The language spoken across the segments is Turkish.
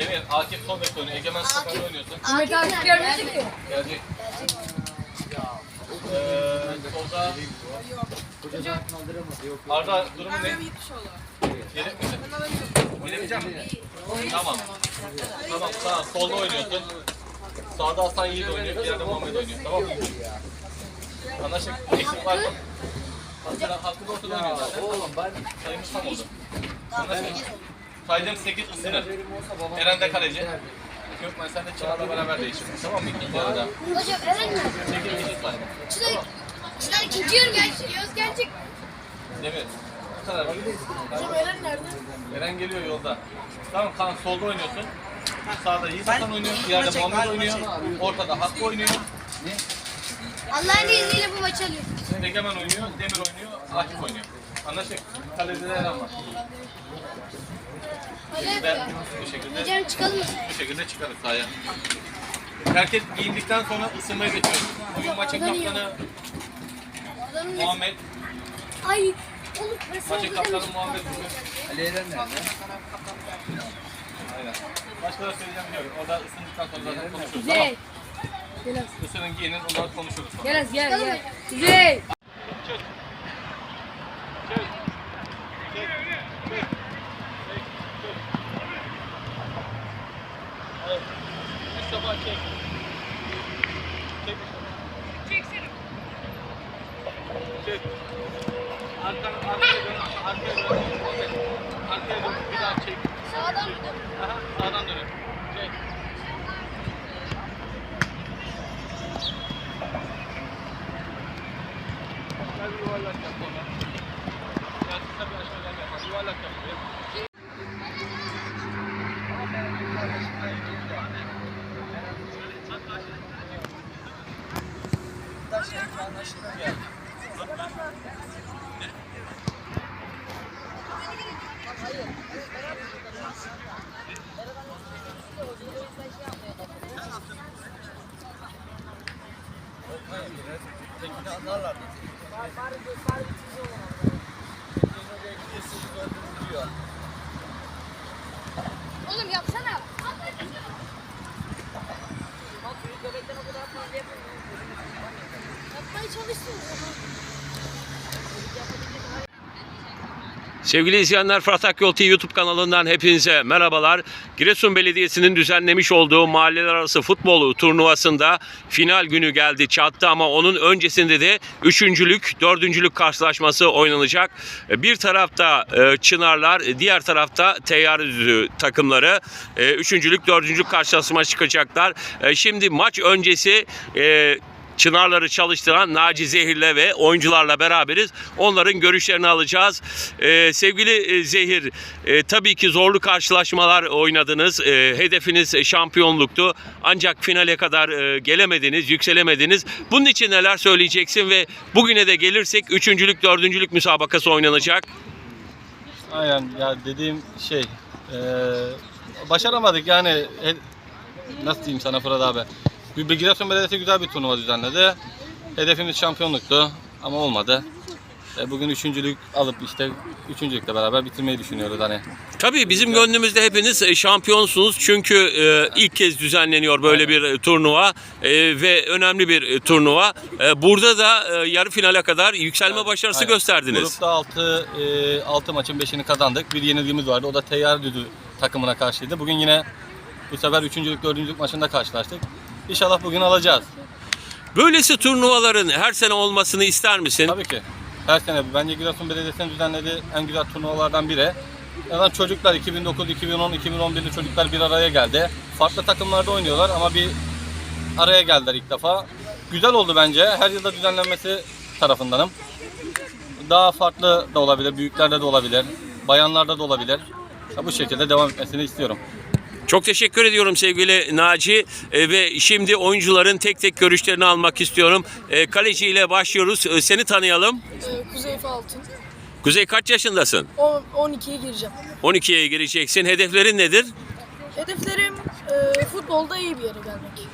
Demir, Akif sol bek oynuyor. Egemen stoperle oynuyorsun. Ahmet Akif gelmedi ki. Gelecek. Ee, solda Arda durumu ne? Yedek misin? Yedek misin? Tamam. Tamam sağ solda oynuyorsun. Sağda Hasan Yiğit oynuyor. Bir yerde Muhammed oynuyor. Tamam mı? Anlaştık. Eksik var mı? Hakkında, hakkında ortada oynuyor zaten. Sayımız tam oldu. Anlaştık. Saydığım 8 ısınır. Eren de kaleci. Gökmen sen de Çınar'la beraber değişirsin. Tamam mı? İkinci yarıda. Hocam Eren mi? 8 eşit sayma. Çınar, Çınar ikinci yarı gelecek. Yaz gelecek. Demir. Bu kadar. Hocam Eren nerede? Eren geliyor yolda. Tamam Kaan solda oynuyorsun. Sağda Yiğit Hasan oynuyor. Yerde Muhammed oynuyor. Ortada Hakkı oynuyor. Allah'ın izniyle bu maçı alıyor. Egemen oynuyor. Demir oynuyor. Akif oynuyor. Anlaştık. Kalede de Eren var. Bu şekilde, bu şekilde, Hocam çıkalım mı? bu şekilde çıkarız sahaya. Herkes giyindikten sonra ısınmayı geçiyoruz. Bugün maçın kaptanı Adamın Muhammed. Ay. Oğlum ben sana Maçın kaptanı Muhammed bugün. Ali Eren nerede? Aynen. Başka da söyleyeceğim biliyorum. O da ısındıktan sonra zaten konuşuruz. Kuzey. Tamam. Gel az. Isının giyinin onları konuşuruz sonra. Gel az gel gel. Kuzey. సాధారణ Oğlum Sevgili izleyenler Fırat Akyol TV YouTube kanalından hepinize merhabalar. Giresun Belediyesi'nin düzenlemiş olduğu mahalleler arası futbol turnuvasında final günü geldi çattı ama onun öncesinde de üçüncülük, dördüncülük karşılaşması oynanacak. Bir tarafta e, Çınarlar, diğer tarafta Teyyar takımları e, üçüncülük, dördüncülük karşılaşma çıkacaklar. E, Şimdi maç öncesi Çınarları çalıştıran Naci Zehir'le ve oyuncularla beraberiz. Onların görüşlerini alacağız. Ee, sevgili e, Zehir, e, tabii ki zorlu karşılaşmalar oynadınız. E, hedefiniz şampiyonluktu. Ancak finale kadar e, gelemediniz, yükselemediniz. Bunun için neler söyleyeceksin ve bugüne de gelirsek üçüncülük, dördüncülük müsabakası oynanacak. Aynen ya dediğim şey eee, başaramadık yani e, nasıl diyeyim sana Fırat abi. Giresun Belediyesi güzel bir turnuva düzenledi. Hedefimiz şampiyonluktu ama olmadı. E, bugün üçüncülük alıp işte üçüncülükle beraber bitirmeyi düşünüyoruz hani. Tabii bizim gönlümüzde hepiniz e, şampiyonsunuz çünkü e, ilk kez düzenleniyor böyle bir e, turnuva e, ve önemli bir e, turnuva. E, burada da e, yarı finale kadar yükselme başarısı Aynen. gösterdiniz. Grupta 6 6 maçın 5'ini kazandık. Bir yenilgimiz vardı. O da Teyyar Düdü takımına karşıydı. Bugün yine bu sefer üçüncülük, dördüncülük maçında karşılaştık. İnşallah bugün alacağız. Böylesi turnuvaların her sene olmasını ister misin? Tabii ki. Her sene bence Giresun Belediyesi'nin düzenlediği en güzel turnuvalardan biri. Yani çocuklar 2009, 2010, 2011'li çocuklar bir araya geldi. Farklı takımlarda oynuyorlar ama bir araya geldiler ilk defa. Güzel oldu bence. Her yılda düzenlenmesi tarafındanım. Daha farklı da olabilir, büyüklerde de olabilir, bayanlarda da olabilir. Ha, Bu şekilde devam etmesini istiyorum. Çok teşekkür ediyorum sevgili Naci E, ve şimdi oyuncuların tek tek görüşlerini almak istiyorum. E, kaleci ile başlıyoruz. E, seni tanıyalım. Ee, Kuzey Efe Altın. Kuzey kaç yaşındasın? On- 12'ye gireceğim. 12'ye gireceksin. Hedeflerin nedir? Hedeflerim e, futbolda iyi bir yere gelmek.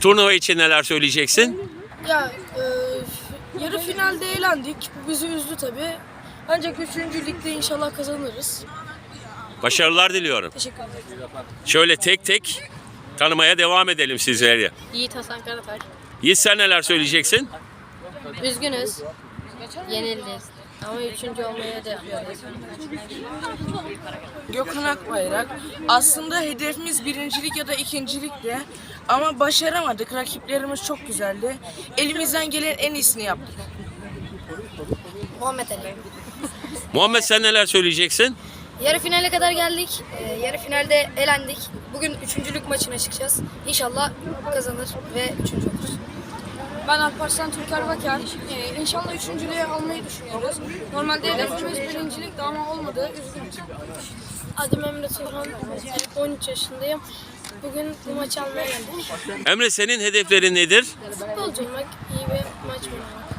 Turnuva için neler söyleyeceksin? Ya e, yarı finalde eğlendik. Bu bizi üzdü tabi. Ancak 3. ligde inşallah kazanırız. Başarılar diliyorum. Teşekkür ederim. Şöyle tek tek tanımaya devam edelim sizleri. Yiğit Hasan Karatay. Yiğit sen neler söyleyeceksin? Üzgünüz. Yenildik. Ama üçüncü olmayı hedefliyoruz. Gökhan Akbayrak. Aslında hedefimiz birincilik ya da ikincilikti. Ama başaramadık. Rakiplerimiz çok güzeldi. Elimizden gelen en iyisini yaptık. Muhammed Ali. Muhammed sen neler söyleyeceksin? Yarı finale kadar geldik. Ee, yarı finalde elendik. Bugün üçüncülük maçına çıkacağız. İnşallah kazanır ve üçüncü oluruz. Ben Alparslan Türker Bakan. Ee, inşallah üçüncülüğü almayı düşünüyoruz. Normalde hedefimiz birincilik ama olmadı. Üzgünüz. Adım Emre Turhan. 13 yaşındayım. Bugün bu maçı almaya geldik. Emre senin hedeflerin nedir? Futbolcu olmak, iyi bir maç oynamak.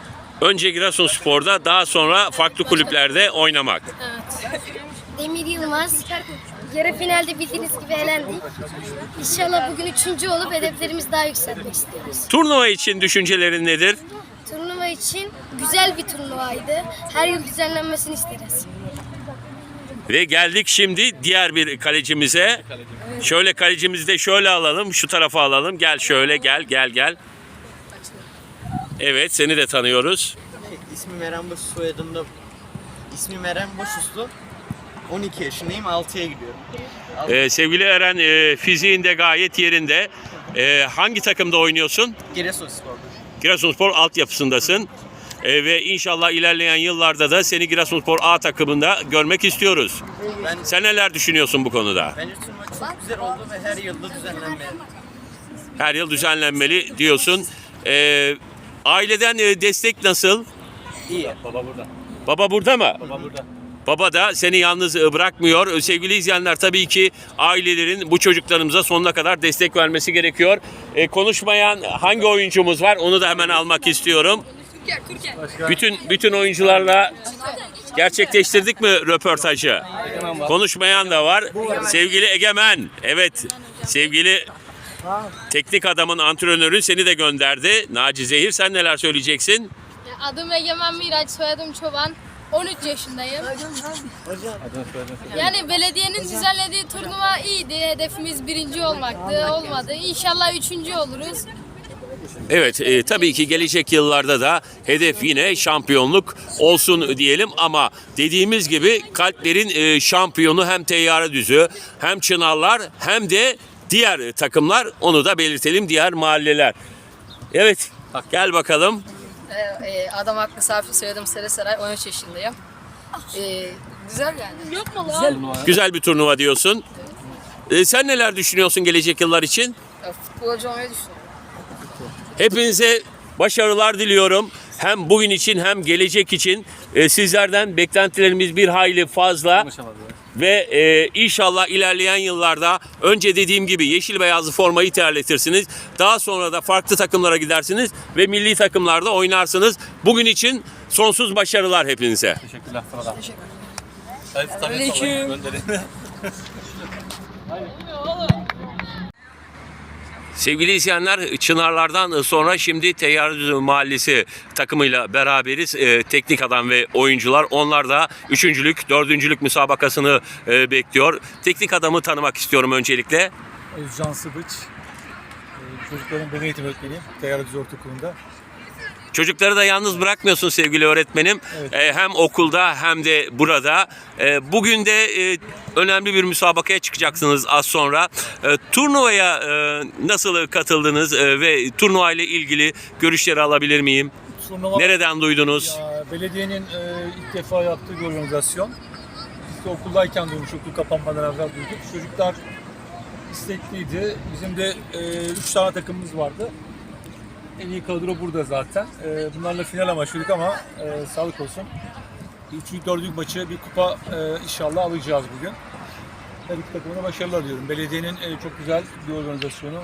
Önce Giresunspor'da daha sonra farklı kulüplerde oynamak. Evet. Demir Yılmaz. Yarı finalde bildiğiniz gibi elendik. İnşallah bugün üçüncü olup hedeflerimizi daha yükseltmek istiyoruz. Turnuva için düşüncelerin nedir? Turnuva için güzel bir turnuvaydı. Her yıl düzenlenmesini isteriz. Ve geldik şimdi diğer bir kalecimize. Şöyle kalecimizi de şöyle alalım, şu tarafa alalım. Gel şöyle, gel, gel, gel. Evet, seni de tanıyoruz. İsmim Eren Boş, soyadım da İsmim Eren Boşuslu. 12 yaşındayım, 6'ya gidiyorum. Ee, sevgili Eren, e, fiziğin de gayet yerinde. Ee, hangi takımda oynuyorsun? Giresunspor. Giresunspor altyapısındasın. Ee, ve inşallah ilerleyen yıllarda da seni Giresunspor A takımında görmek istiyoruz. Ben Sen neler düşünüyorsun bu konuda? bence turnuva çok güzel oldu ve her yılda düzenlenmeli. Her yıl düzenlenmeli diyorsun. Ee, aileden e, destek nasıl? İyi. Baba burada mı? Baba burada. Baba da seni yalnız e, bırakmıyor. E, Sevgili izleyenler tabii ki ailelerin bu çocuklarımıza sonuna kadar destek vermesi gerekiyor. E, konuşmayan hangi oyuncumuz var onu da hemen almak istiyorum. Bütün bütün oyuncularla gerçekleştirdik mi röportajı? Konuşmayan da var. Sevgili Egemen, evet sevgili teknik adamın antrenörü seni de gönderdi. Naci Zehir sen neler söyleyeceksin? Adım Egemen Miraç, soyadım Çoban. 13 yaşındayım. Yani belediyenin düzenlediği turnuva iyiydi. Hedefimiz birinci olmaktı. Olmadı. İnşallah üçüncü oluruz. Evet e, tabii ki gelecek yıllarda da hedef yine şampiyonluk olsun diyelim ama dediğimiz gibi kalplerin e, şampiyonu hem Teyyare Düzü hem Çınarlar hem de diğer takımlar onu da belirtelim diğer mahalleler. Evet gel bakalım. Ee, adam haklı Safi soyadım Sere Saray 13 yaşındayım. Ee, güzel yani. Yok mu lan? Güzel bir turnuva diyorsun. E, sen neler düşünüyorsun gelecek yıllar için? Ya, futbolcu olmayı düşünüyorum. Hepinize başarılar diliyorum. Hem bugün için hem gelecek için E, sizlerden beklentilerimiz bir hayli fazla. Ve e, inşallah ilerleyen yıllarda önce dediğim gibi yeşil beyazlı formayı terletirsiniz. Daha sonra da farklı takımlara gidersiniz ve milli takımlarda oynarsınız. Bugün için sonsuz başarılar hepinize. Teşekkürler sana da. Hadi tabii sonra gönderin. Sevgili izleyenler Çınarlardan sonra şimdi Teyyardüzü Mahallesi takımıyla beraberiz. Ee, teknik adam ve oyuncular. Onlar da üçüncülük, dördüncülük müsabakasını e, bekliyor. Teknik adamı tanımak istiyorum öncelikle. Özcan Sıbıç. Ee, Çocukların beden eğitim öğretmeniyim. Teyyarlıcı Ortaokulu'nda. Çocukları da yalnız bırakmıyorsun sevgili öğretmenim. Evet. Ee, hem okulda hem de burada. Ee, bugün de e, önemli bir müsabakaya çıkacaksınız az sonra. Ee, turnuvaya e, nasıl katıldınız e, ve turnuva ile ilgili görüşleri alabilir miyim? Turnuva Nereden duydunuz? Ya, belediyenin e, ilk defa yaptığı bir organizasyon. De okuldayken duymuş, okul kapanmadan evvel duyduk. Çocuklar istekliydi. Bizim de e, üç tane takımımız vardı. En iyi kadro burada zaten. E, bunlarla final amaçlıyorduk ama e, sağlık olsun. Üçüncü, dördüncü maçı bir kupa e, inşallah alacağız bugün. Her iki takımına başarılar diyorum. Belediyenin e, çok güzel bir organizasyonu.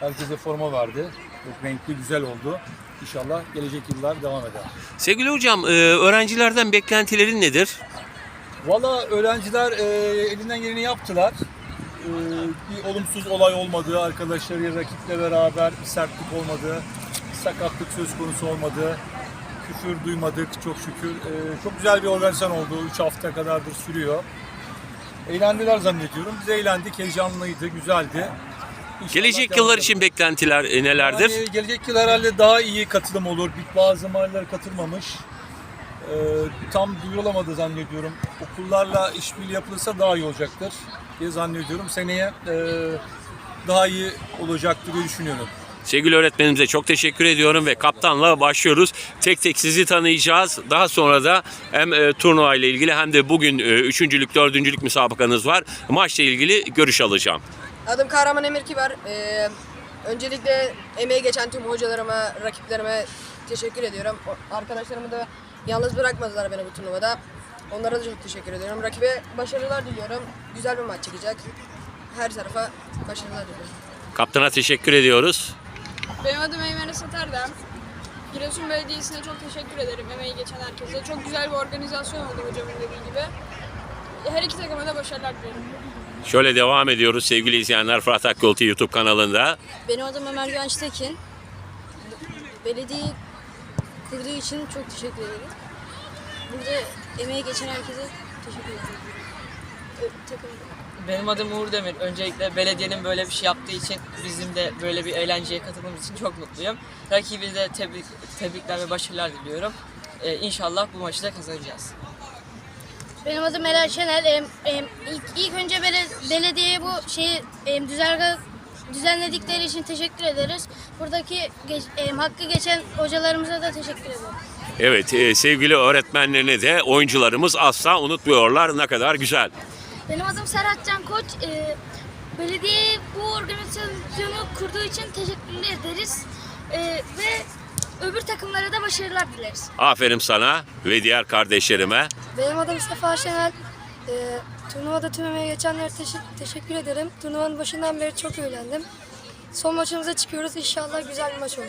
Herkese forma verdi. Çok renkli, güzel oldu. İnşallah gelecek yıllar devam eder. Sevgili hocam e, öğrencilerden beklentilerin nedir? Valla öğrenciler e, elinden geleni yaptılar. E, bir olumsuz olay olmadı. Arkadaşlarıyla, rakiple beraber bir sertlik olmadı. Sakatlık söz konusu olmadı. Küfür duymadık çok şükür. E, çok güzel bir organizasyon oldu. 3 hafta kadardır sürüyor. Eğlendiler zannediyorum. Biz eğlendik, heyecanlıydı, güzeldi. İnşallah Gelecek yıllar için beklentiler e, nelerdir? Yani gelecek yıl herhalde daha iyi katılım olur. Bazı mahalleler katılmamış. Ee, tam duyurulamadı zannediyorum. Okullarla işbirliği yapılırsa daha iyi olacaktır diye zannediyorum. Seneye e, daha iyi olacaktır diye düşünüyorum. Sevgili öğretmenimize çok teşekkür ediyorum ve kaptanla başlıyoruz. Tek tek sizi tanıyacağız. Daha sonra da hem e, turnuva ile ilgili hem de bugün e, üçüncülük, dördüncülük müsabakanız var. Maçla ilgili görüş alacağım. Adım Kahraman Emir Kibar. Ee, öncelikle emeği geçen tüm hocalarıma, rakiplerime teşekkür ediyorum. O- Arkadaşlarımı da yalnız bırakmadılar beni bu turnuvada. Onlara da çok teşekkür ediyorum. Rakibe başarılar diliyorum. Güzel bir maç çıkacak. Her tarafa başarılar diliyorum. Kaptana teşekkür ediyoruz. Benim adım Eymen Esat Erdem. Giresun Belediyesi'ne çok teşekkür ederim emeği geçen herkese. Çok güzel bir organizasyon oldu hocamın dediği gibi. Her iki takıma da başarılar dilerim. Şöyle devam ediyoruz sevgili izleyenler Fırat Akyol TV YouTube kanalında. Benim adım Ömer Gençtekin. Belediye kurduğu için çok teşekkür ederim. Burada emeği geçen herkese teşekkür ederim. Benim adım Uğur Demir. Öncelikle belediyenin böyle bir şey yaptığı için bizim de böyle bir eğlenceye katılmamız için çok mutluyum. Rakibi de tebrik, tebrikler ve başarılar diliyorum. Ee, inşallah bu maçı da kazanacağız. Benim adım Meral Şener. Em, em, ilk, ilk önce bele- belediyeye bu şeyi em, düzenle, düzenledikleri için teşekkür ederiz. Buradaki geç- em, hakkı geçen hocalarımıza da teşekkür ederim. Evet e, sevgili öğretmenlerini de oyuncularımız asla unutmuyorlar. Ne kadar güzel. Benim adım Serhat Can Koç. Ee, belediye bu organizasyonu kurduğu için teşekkür ederiz. Ee, ve öbür takımlara da başarılar dileriz. Aferin sana ve diğer kardeşlerime. Benim adım Sefa Şenel. Ee, turnuvada tüm emeği geçenlere teşe- teşekkür ederim. Turnuvanın başından beri çok eğlendim. Son maçımıza çıkıyoruz. İnşallah güzel bir maç olur.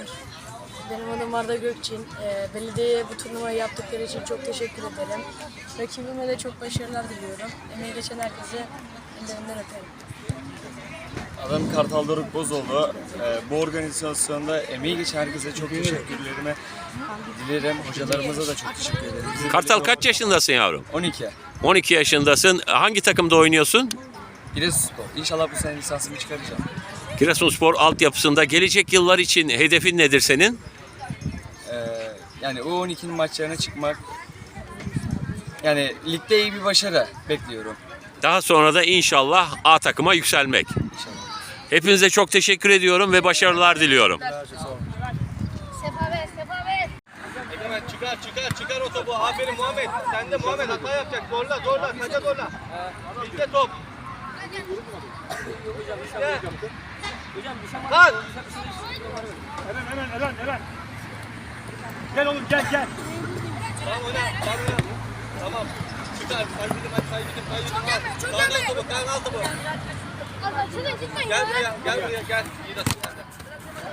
Benim adım Arda Gökçin. Ee, belediyeye bu turnuvayı yaptıkları için çok teşekkür ederim. Rakibime de çok başarılar diliyorum. Emeği geçen herkese ellerinden öperim. Adım Kartal Doruk Bozoğlu. Ee, bu organizasyonda emeği geçen herkese çok teşekkürlerimi dilerim. Hocalarımıza da çok teşekkür ederim. Bize Kartal kaç yaşındasın yavrum? 12. 12 yaşındasın. Hangi takımda oynuyorsun? Giresunspor. İnşallah bu sene lisansımı çıkaracağım. Giresunspor altyapısında gelecek yıllar için hedefin nedir senin? Yani U12'nin maçlarına çıkmak yani ligde iyi bir başarı bekliyorum. Daha sonra da inşallah A takıma yükselmek. Hepinize çok teşekkür ediyorum ve başarılar diliyorum. Sefa Bey, Sefa Bey. Egemen çıkar çıkar çıkar o topu. Aferin Muhammed. Sen de Muhammed hata yapacak. Zorla zorla. Kaça zorla. Bitti top. İşte. Lan. Eren, Eren, Eren, Eren. Gel oğlum gel gel. Tamam oyna. Tamam oyna. Tamam. Çıkar. Kaybedin hadi kaybedin kaybedin. Al. Kaan al topu. Kaan al topu. Gel buraya. Gel buraya gel. İyi de.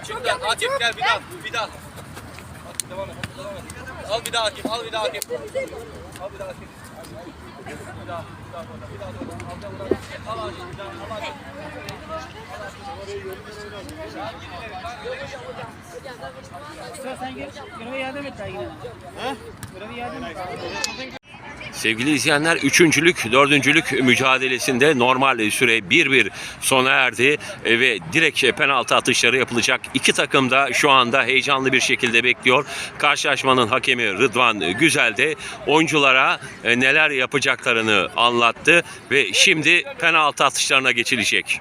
Çıktı. Akif gel bir daha. Bir daha. Hadi devam et. Devam et. Al bir daha Akif. Al bir daha Akif. Al bir daha Akif. Bir daha. Bir daha. Bir daha. Bir daha. Al bir daha. Al Akif. Sevgili izleyenler, üçüncülük, dördüncülük mücadelesinde normal süre 1-1 sona erdi E, ve direkt penaltı atışları yapılacak. İki takım da şu anda heyecanlı bir şekilde bekliyor. Karşılaşmanın hakemi Rıdvan Güzel de oyunculara e, neler yapacaklarını anlattı ve şimdi penaltı atışlarına geçilecek.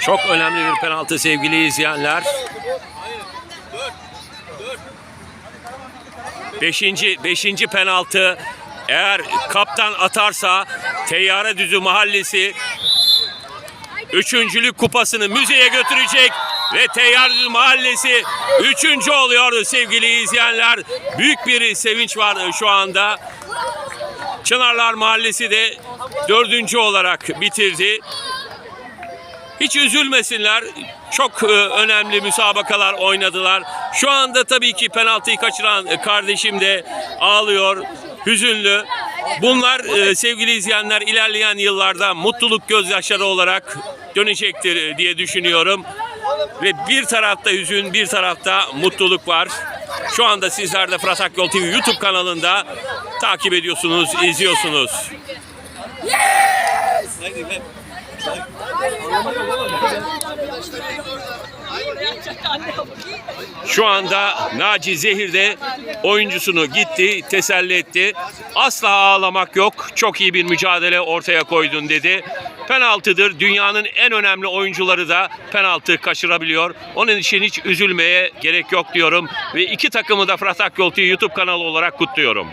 Çok önemli bir penaltı sevgili izleyenler. Beşinci, beşinci penaltı eğer kaptan atarsa Teyyare Düzü Mahallesi üçüncülük kupasını müzeye götürecek ve Teyyare Düzü Mahallesi üçüncü oluyor sevgili izleyenler. Büyük bir sevinç var şu anda. Çınarlar Mahallesi de dördüncü olarak bitirdi. Hiç üzülmesinler. Çok e, önemli müsabakalar oynadılar. Şu anda tabii ki penaltıyı kaçıran kardeşim de ağlıyor, hüzünlü. Bunlar e, sevgili izleyenler ilerleyen yıllarda mutluluk gözyaşları olarak dönecektir diye düşünüyorum. Ve bir tarafta hüzün, bir tarafta mutluluk var. Şu anda sizler de Fırat Akyol TV YouTube kanalında takip ediyorsunuz, izliyorsunuz. Şu anda Naci Zehir de oyuncusunu gitti, teselli etti. Asla ağlamak yok. Çok iyi bir mücadele ortaya koydun dedi. Penaltıdır. Dünyanın en önemli oyuncuları da penaltı kaçırabiliyor. Onun için hiç üzülmeye gerek yok diyorum. Ve iki takımı da Fırat Akyol TV YouTube kanalı olarak kutluyorum.